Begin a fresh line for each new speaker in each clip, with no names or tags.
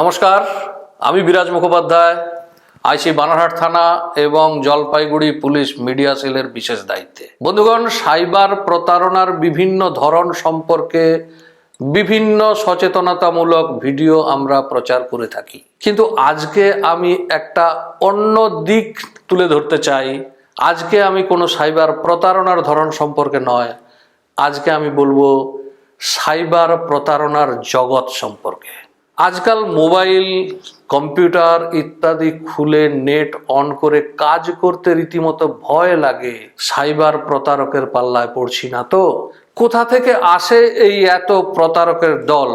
নমস্কার, আমি বিরাজ মুখোপাধ্যায়, আইসি বানারহাট থানা এবং জলপাইগুড়ি পুলিশ মিডিয়া সেলের বিশেষ দায়িত্বে। বন্ধুগণ, সাইবার প্রতারণার বিভিন্ন ধরন সম্পর্কে বিভিন্ন সচেতনতামূলক ভিডিও আমরা প্রচার করে থাকি। কিন্তু আজকে আমি একটা অন্য দিক তুলে ধরতে চাই। আজকে আমি কোনো সাইবার প্রতারণার ধরন সম্পর্কে নয়। আজকে আমি বলব সাইবার প্রতারণার জগৎ সম্পর্কে। আজকাল মোবাইল, কম্পিউটার ইত্যাদি খুলে নেট অন করে কাজ করতে রীতিমতো ভয় লাগে। সাইবার প্রতারকের পাল্লায় পড়ছি না তো? কোথা থেকে আসে এই এত প্রতারকের দল?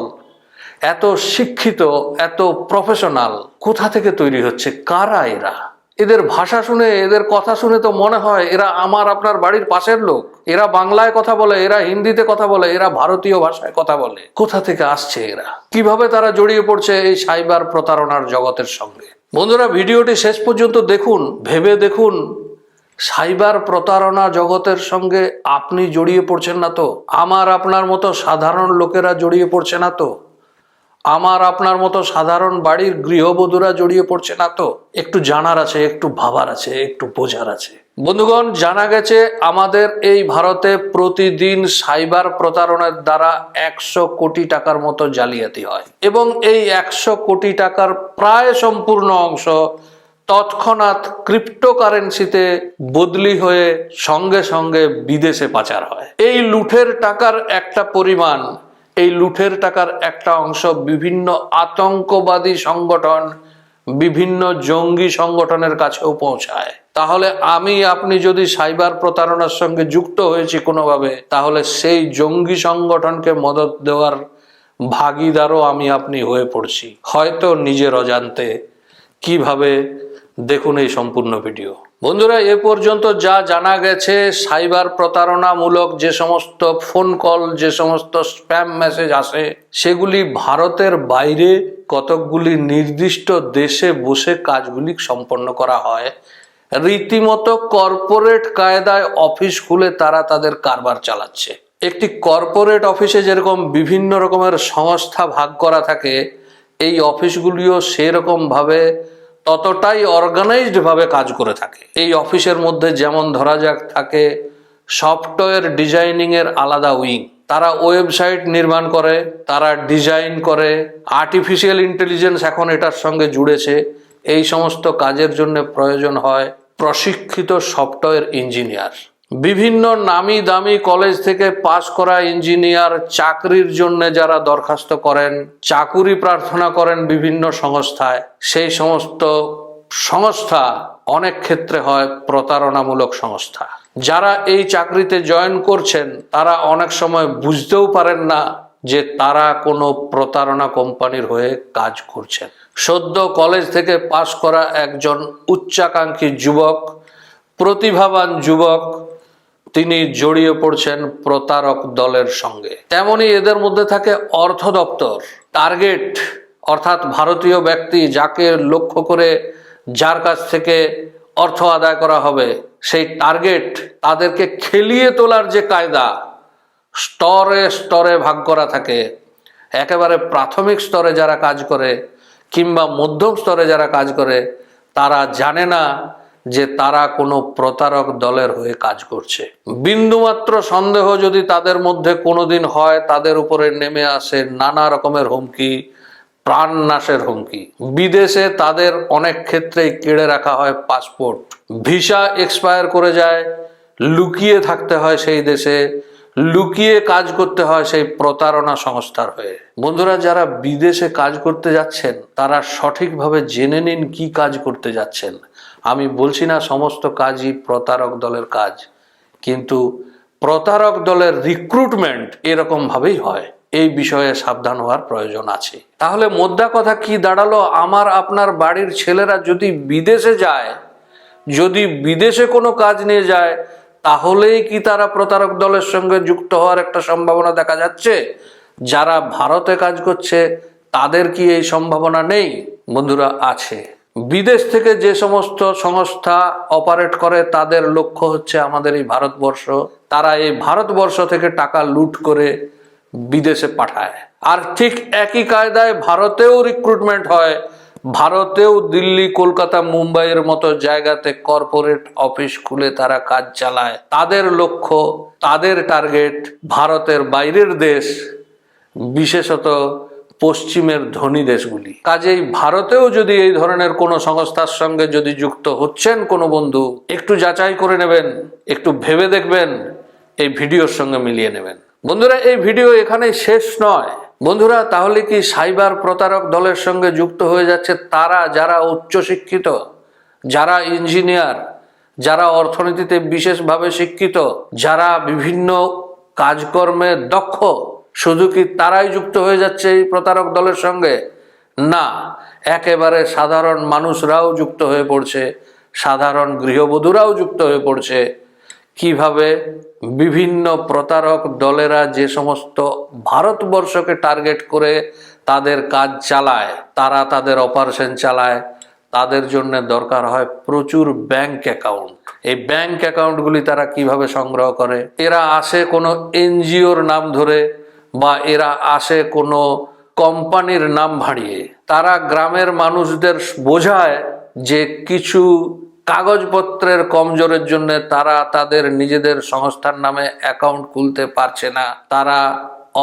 এত শিক্ষিত, এত প্রফেশনাল কোথা থেকে তৈরি হচ্ছে? কারা এরা? এদের ভাষা শুনে, এদের কথা শুনে তো মনে হয় এরা আমার আপনার বাড়ির পাশের লোক। এরা বাংলায় কথা বলে, এরা হিন্দিতে কথা বলে, এরা ভারতীয় ভাষায় কথা বলে। কোথা থেকে আসছে এরা? কীভাবে তারা জড়িয়ে পড়ছে এই সাইবার প্রতারণার জগতের সঙ্গে? বন্ধুরা, ভিডিওটি শেষ পর্যন্ত দেখুন, ভেবে দেখুন। সাইবার প্রতারণা জগতের সঙ্গে আপনি জড়িয়ে পড়ছেন না তো? আমার আপনার মতো সাধারণ লোকেরা জড়িয়ে পড়ছে না তো? আমার আপনার মতো সাধারণ বাড়ির গৃহবধূরা জড়িয়ে পড়ছে না তো? একটু জানার আছে, একটু ভাবার আছে, একটু বোঝার আছে। বন্ধুগণ, জানা গেছে আমাদের এই ভারতে প্রতিদিন সাইবার প্রতারণার দ্বারা একশো কোটি টাকার মতো জালিয়াতি হয় এবং এই একশো কোটি টাকার প্রায় সম্পূর্ণ অংশ তৎক্ষণাৎ ক্রিপ্টোকারেন্সিতে বদলি হয়ে সঙ্গে সঙ্গে বিদেশে পাচার হয়। এই লুঠের টাকার একটা পরিমাণ এই লুঠের টাকার একটা অংশ বিভিন্ন আতঙ্কবাদী সংগঠন, বিভিন্ন জঙ্গি সংগঠনের কাছেও পৌঁছায়। তাহলে আমি, আপনি যদি সাইবার প্রতারণার সঙ্গে যুক্ত হয়েছি কোনোভাবে, তাহলে সেই জঙ্গি সংগঠনকে মদত দেওয়ার ভাগিদারও আমি, আপনি হয়ে পড়ছি। হয়তো নিজের অজান্তে। কীভাবে দেখুন এই সম্পূর্ণ ভিডিও। বন্ধুরা, এ পর্যন্ত যা জানা গেছে, সাইবার প্রতারণামূলক যে সমস্ত ফোন কল, যে সমস্ত স্প্যাম মেসেজ আসে, সেগুলি ভারতের বাইরে কতকগুলি নির্দিষ্ট দেশে বসে কাজগুলি সম্পন্ন করা হয়। রীতিমতো কর্পোরেট কায়দায় অফিস খুলে তারা তাদের কারবার চালাচ্ছে। একটি কর্পোরেট অফিসে যেরকম বিভিন্ন রকমের সংস্থা ভাগ করা থাকে, এই অফিসগুলিও সেরকম ভাবে ততটাই অর্গানাইজড ভাবে কাজ করে থাকে। এই অফিসের মধ্যে যেমন ধরা যাক থাকে সফটওয়্যার ডিজাইনিং এর আলাদা উইং তারা ওয়েবসাইট নির্মাণ করে, তারা ডিজাইন করে আর্টিফিশিয়াল ইন্টেলিজেন্স এখন এটার সঙ্গে জুড়েছে। এই সমস্ত কাজের জন্য প্রয়োজন হয় প্রশিক্ষিত সফটওয়্যার ইঞ্জিনিয়ার বিভিন্ন নামি দামি কলেজ থেকে পাশ করা ইঞ্জিনিয়ার চাকরির জন্য যারা দরখাস্ত করেন, চাকুরি প্রার্থনা করেন বিভিন্ন সংস্থায়, সেই সমস্ত সংস্থা অনেক ক্ষেত্রে হয় প্রতারণামূলক সংস্থা। যারা এই চাকরিতে জয়েন করছেন, তারা অনেক সময় বুঝতেও পারেন না যে তারা কোনো প্রতারণা কোম্পানির হয়ে কাজ করছেন। সদ্য কলেজ থেকে পাশ করা একজন উচ্চাকাঙ্ক্ষী যুবক, প্রতিভাবান যুবক তিনি জড়িয়ে পড়ছেন প্রতারক দলের সঙ্গে। তেমনি এদের মধ্যে থাকে অর্থ দপ্তর, টার্গেট, অর্থাৎ ভারতীয় ব্যক্তি যাকে লক্ষ্য করে যার কাছ থেকে অর্থ আদায় করা হবে, সেই টার্গেট তাদেরকে খেলিয়ে তোলার যে কায়দা, স্তরে স্তরে ভাগ করা থাকে। একেবারে প্রাথমিক স্তরে যারা কাজ করে কিংবা মধ্যম স্তরে যারা কাজ করে, তারা জানে না যে তারা কোনো প্রতারক দলের হয়ে কাজ করছে। বিন্দুমাত্র সন্দেহ যদি তাদের মধ্যে কোনোদিন হয়, তাদের উপরে নেমে আসে নানা রকমের হুমকি প্রাণ নাশের হুমকি। বিদেশে তাদের অনেক ক্ষেত্রেই কেড়ে রাখা হয় পাসপোর্ট। ভিসা এক্সপায়ার করে যায়, লুকিয়ে থাকতে হয় সেই দেশে। লুকিয়ে কাজ করতে হয় সেই প্রতারণা সংস্থার হয়ে। বন্ধুরা, যারা বিদেশে কাজ করতে যাচ্ছেন, তারা সঠিকভাবে জেনে নিন কি কাজ করতে যাচ্ছেন। আমি বলছি না সমস্ত কাজই প্রতারক দলের কাজ, কিন্তু প্রতারক দলের রিক্রুটমেন্ট এরকম ভাবেই হয়। এই বিষয়ে সাবধান হওয়ার প্রয়োজন আছে। তাহলে মোদ্দা কথা কি দাঁড়াল? আমার, আপনার বাড়ির ছেলেরা যদি বিদেশে যায়, যদি বিদেশে কোনো কাজ নিয়ে যায় তাহলেই কি তারা প্রতারক দলের সঙ্গে যুক্ত হওয়ার একটা সম্ভাবনা দেখা যাচ্ছে? যারা ভারতে কাজ করছে, তাদের কি এই সম্ভাবনা নেই? বন্ধুরা, আছে। বিদেশ থেকে যে সমস্ত সংস্থা অপারেট করে, তাদের লক্ষ্য হচ্ছে আমাদের এই ভারতবর্ষ। তারা এই ভারতবর্ষ থেকে টাকা লুট করে বিদেশে পাঠায়। আর ঠিক একই কায়দায় ভারতেও রিক্রুটমেন্ট হয়। ভারতেও দিল্লি, কলকাতা, মুম্বাইয়ের মতো জায়গাতে কর্পোরেট অফিস খুলে তারা কাজ চালায়। তাদের লক্ষ্য, তাদের টার্গেট ভারতের বাইরের দেশ, বিশেষত পশ্চিমের ধনী দেশগুলি। কাজেই ভারতেও যদি এই ধরনের কোনো সংস্থার সঙ্গে যদি যুক্ত হচ্ছেন কোনো বন্ধু, একটু যাচাই করে নেবেন, একটু ভেবে দেখবেন, এই ভিডিওর সঙ্গে মিলিয়ে নেবেন। বন্ধুরা, এই ভিডিও এখানেই শেষ নয়। বন্ধুরা, তাহলে কি সাইবার প্রতারক দলের সঙ্গে যুক্ত হয়ে যাচ্ছে তারা যারা উচ্চশিক্ষিত, যারা ইঞ্জিনিয়ার, যারা অর্থনীতিতে বিশেষভাবে শিক্ষিত, যারা বিভিন্ন কাজকর্মে দক্ষ, শুধু কি তারাই যুক্ত হয়ে যাচ্ছে এই প্রতারক দলের সঙ্গে? না, একেবারে সাধারণ মানুষরাও যুক্ত হয়ে পড়ছে, সাধারণ গৃহবধূরাও যুক্ত হয়ে পড়ছে। কীভাবে বিভিন্ন প্রতারক দলেরা যে সমস্ত ভারতবর্ষকে টার্গেট করে তাদের কাজ চালায়, তারা তাদের অপারেশন চালায়, তাদের জন্য দরকার হয় প্রচুর ব্যাংক অ্যাকাউন্ট এই ব্যাংক অ্যাকাউন্টগুলি তারা কীভাবে সংগ্রহ করে? এরা আসে কোনো এনজিওর নাম ধরে বা এরা আসে কোনো কোম্পানির নাম ভাড়িয়ে তারা গ্রামের মানুষদের বোঝায় যে কিছু কাগজপত্রের কমজোরের জন্য তারা তাদের নিজেদের সংস্থার নামে অ্যাকাউন্ট খুলতে পারছে না, তারা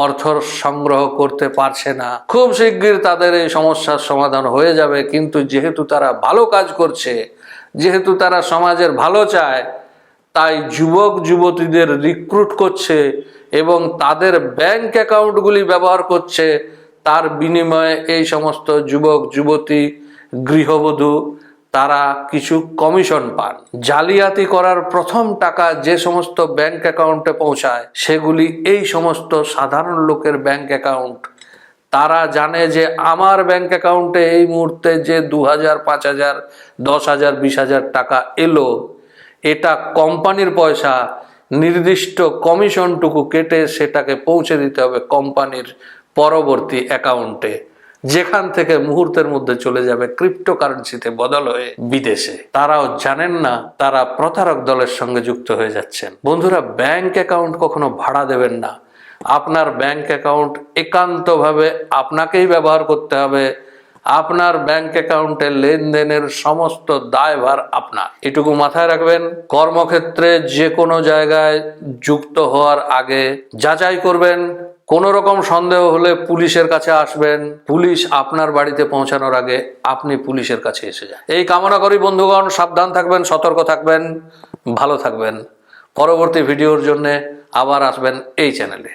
অর্থ সংগ্রহ করতে পারছে না। খুব শিগগির তাদের এই সমস্যার সমাধান হয়ে যাবে, কিন্তু যেহেতু তারা ভালো কাজ করছে, যেহেতু তারা সমাজের ভালো চায়, তাই যুবক, যুবতীদের রিক্রুট করছে এবং তাদের ব্যাংক অ্যাকাউন্টগুলি ব্যবহার করছে, তার বিনিময়ে এই সমস্ত যুবক, যুবতী, গৃহবধূ তারা কিছু কমিশন পান। জালিয়াতি করার প্রথম টাকা যে সমস্ত ব্যাংক অ্যাকাউন্টে পৌঁছায়, সেগুলি এই সমস্ত সাধারণ লোকের ব্যাংক অ্যাকাউন্ট। তারা জানে যে আমার ব্যাংক অ্যাকাউন্টে এই মুহূর্তে যে দু হাজার পাঁচ হাজার দশ হাজার বিশ হাজার টাকা এলো, এটা কোম্পানির পয়সা, নির্দিষ্ট কমিশনটুকু কেটে সেটাকে পৌঁছে দিতে হবে কোম্পানির পরবর্তী অ্যাকাউন্টে। যেখান থেকে মুহূর্তের মধ্যে চলে যাবে ক্রিপ্টোকারেন্সিতে বদল হয়ে বিদেশে। তারাও জানেন না, তারা প্রতারক দলের সঙ্গে যুক্ত হয়ে যাচ্ছেন। বন্ধুরা ব্যাংক অ্যাকাউন্ট কখনো ভাড়া দেবেন না। আপনার ব্যাংক অ্যাকাউন্ট একান্তভাবে আপনাকেই ব্যবহার করতে হবে। আপনার ব্যাংক অ্যাকাউন্টে লেনদেনের সমস্ত দায়ভার আপনার। এটুকু মাথায় রাখবেন, কর্মক্ষেত্রে যে কোনো জায়গায় যুক্ত হওয়ার আগে যাচাই করবেন কোনো রকম সন্দেহ হলে পুলিশের কাছে আসবেন। পুলিশ আপনার বাড়িতে পৌঁছানোর আগে আপনি পুলিশের কাছে এসে যান। এই কামনা করি বন্ধুগণ, সাবধান থাকবেন, সতর্ক থাকবেন, ভালো থাকবেন। পরবর্তী ভিডিওর জন্যে আবার আসবেন এই চ্যানেলে।